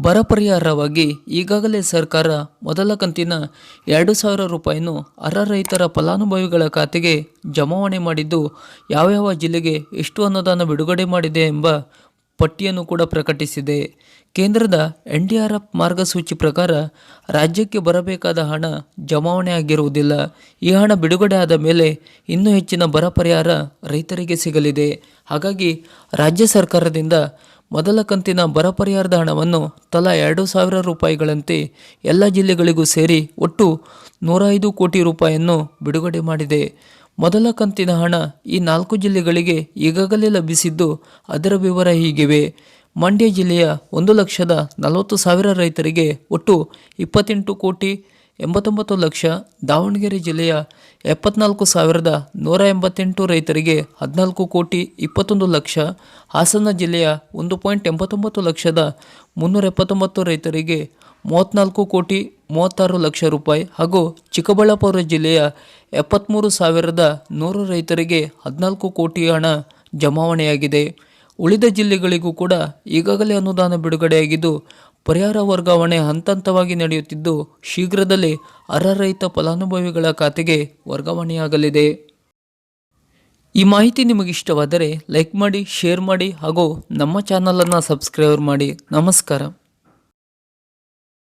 ಬರ ಪರಿಹಾರವಾಗಿ ಈಗಾಗಲೇ ಸರ್ಕಾರ ಮೊದಲ ಕಂತಿನ ಎರಡು ಸಾವಿರ ರೂಪಾಯಿಯನ್ನು ಅರ್ಹ ರೈತರ ಫಲಾನುಭವಿಗಳ ಖಾತೆಗೆ ಜಮಾವಣೆ ಮಾಡಿದ್ದು ಯಾವ್ಯಾವ ಜಿಲ್ಲೆಗೆ ಎಷ್ಟು ಅನುದಾನ ಬಿಡುಗಡೆ ಮಾಡಿದೆ ಎಂಬ ಪಟ್ಟಿಯನ್ನು ಕೂಡ ಪ್ರಕಟಿಸಿದೆ. ಕೇಂದ್ರದ ಎನ್ ಡಿ ಆರ್ ಎಫ್ ಮಾರ್ಗಸೂಚಿ ಪ್ರಕಾರ ರಾಜ್ಯಕ್ಕೆ ಬರಬೇಕಾದ ಹಣ ಜಮಾವಣೆ ಆಗಿರುವುದಿಲ್ಲ. ಈ ಹಣ ಬಿಡುಗಡೆ ಆದ ಮೇಲೆ ಇನ್ನೂ ಹೆಚ್ಚಿನ ಬರ ಪರಿಹಾರ ರೈತರಿಗೆ ಸಿಗಲಿದೆ. ಹಾಗಾಗಿ ರಾಜ್ಯ ಸರ್ಕಾರದಿಂದ ಮೊದಲ ಕಂತಿನ ಬರ ಪರಿಹಾರದ ಹಣವನ್ನು ತಲಾ ಎರಡು ಸಾವಿರ ರೂಪಾಯಿಗಳಂತೆ ಎಲ್ಲ ಜಿಲ್ಲೆಗಳಿಗೂ ಸೇರಿ ಒಟ್ಟು ನೂರ ಐದು ಕೋಟಿ ರೂಪಾಯಿಯನ್ನು ಬಿಡುಗಡೆ ಮಾಡಿದೆ. ಮೊದಲ ಕಂತಿನ ಹಣ ಈ ನಾಲ್ಕು ಜಿಲ್ಲೆಗಳಿಗೆ ಈಗಾಗಲೇ ಲಭಿಸಿದ್ದು ಅದರ ವಿವರ ಹೀಗಿವೆ. ಮಂಡ್ಯ ಜಿಲ್ಲೆಯ ಒಂದು ಲಕ್ಷದ ನಲವತ್ತು ಸಾವಿರ ರೈತರಿಗೆ ಒಟ್ಟು ಇಪ್ಪತ್ತೆಂಟು ಕೋಟಿ ಎಂಬತ್ತೊಂಬತ್ತು ಲಕ್ಷ ದಾವಣಗೆರೆ ಜಿಲ್ಲೆಯ ಎಪ್ಪತ್ನಾಲ್ಕು ಸಾವಿರದ ನೂರ ಎಂಬತ್ತೆಂಟು ರೈತರಿಗೆ ಹದಿನಾಲ್ಕು ಕೋಟಿ ಇಪ್ಪತ್ತೊಂದು ಲಕ್ಷ, ಹಾಸನ ಜಿಲ್ಲೆಯ ಒಂದು ಪಾಯಿಂಟ್ ಎಂಬತ್ತೊಂಬತ್ತು ಲಕ್ಷದ ಮುನ್ನೂರ ಎಪ್ಪತ್ತೊಂಬತ್ತು ರೈತರಿಗೆ ಮೂವತ್ತ್ನಾಲ್ಕು ಕೋಟಿ ಮೂವತ್ತಾರು ಲಕ್ಷ ರೂಪಾಯಿ ಹಾಗೂ ಚಿಕ್ಕಬಳ್ಳಾಪುರ ಜಿಲ್ಲೆಯ ಎಪ್ಪತ್ತ್ಮೂರು ಸಾವಿರದ ನೂರು ರೈತರಿಗೆ ಹದಿನಾಲ್ಕು ಕೋಟಿ ಹಣ ಜಮಾವಣೆಯಾಗಿದೆ. ಉಳಿದ ಜಿಲ್ಲೆಗಳಿಗೂ ಕೂಡ ಈಗಾಗಲೇ ಅನುದಾನ ಬಿಡುಗಡೆಯಾಗಿದ್ದು ಪರಿಹಾರ ವರ್ಗಾವಣೆ ಹಂತ ಹಂತವಾಗಿ ನಡೆಯುತ್ತಿದ್ದು, ಶೀಘ್ರದಲ್ಲೇ ಅರ್ಹರಹಿತ ಫಲಾನುಭವಿಗಳ ಖಾತೆಗೆ ವರ್ಗಾವಣೆಯಾಗಲಿದೆ. ಈ ಮಾಹಿತಿ ನಿಮಗೆ ಇಷ್ಟವಾದರೆ ಲೈಕ್ ಮಾಡಿ, ಶೇರ್ ಮಾಡಿ ಹಾಗೂ ನಮ್ಮ ಚಾನಲನ್ನು ಸಬ್ಸ್ಕ್ರೈಬ್ ಮಾಡಿ. ನಮಸ್ಕಾರ.